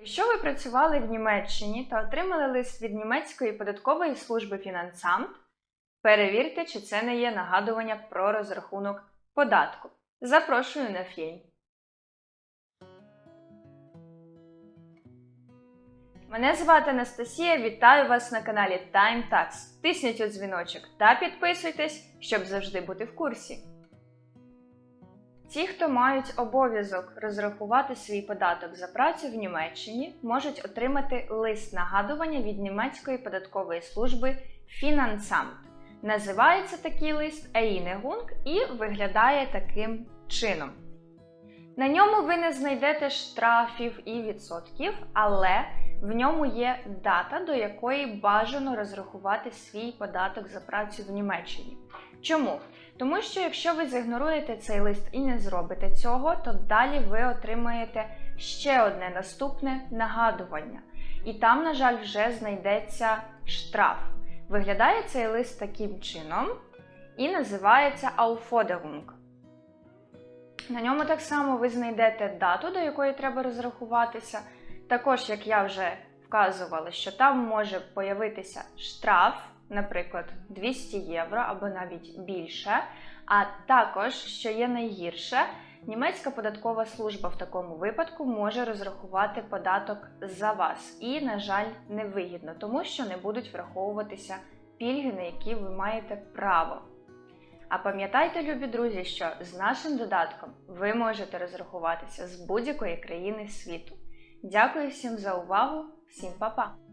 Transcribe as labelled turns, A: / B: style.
A: Якщо ви працювали в Німеччині та отримали лист від німецької податкової служби фінансамт, перевірте, чи це не є нагадування про розрахунок податку. Запрошую на фільм. Мене звати Анастасія, вітаю вас на каналі Time Tax. Тисніть у дзвіночок та підписуйтесь, щоб завжди бути в курсі. Ті, хто мають обов'язок розрахувати свій податок за працю в Німеччині, можуть отримати лист нагадування від німецької податкової служби Finanzamt. Називається такий лист Ейнегунг і виглядає таким чином. На ньому ви не знайдете штрафів і відсотків, але в ньому є дата, до якої бажано розрахувати свій податок за працю в Німеччині. Чому? Тому що якщо ви зігноруєте цей лист і не зробите цього, то далі ви отримаєте ще одне наступне нагадування. І там, на жаль, вже знайдеться штраф. Виглядає цей лист таким чином і називається Aufforderung. На ньому так само ви знайдете дату, до якої треба розрахуватися. Також, як я вже вказувала, що там може появитися штраф, наприклад, 200 євро або навіть більше. А також, що є найгірше, німецька податкова служба в такому випадку може розрахувати податок за вас. І, на жаль, невигідно, тому що не будуть враховуватися пільги, на які ви маєте право. А пам'ятайте, любі друзі, що з нашим додатком ви можете розрахуватися з будь-якої країни світу. Дякую всім за увагу, всім па-па!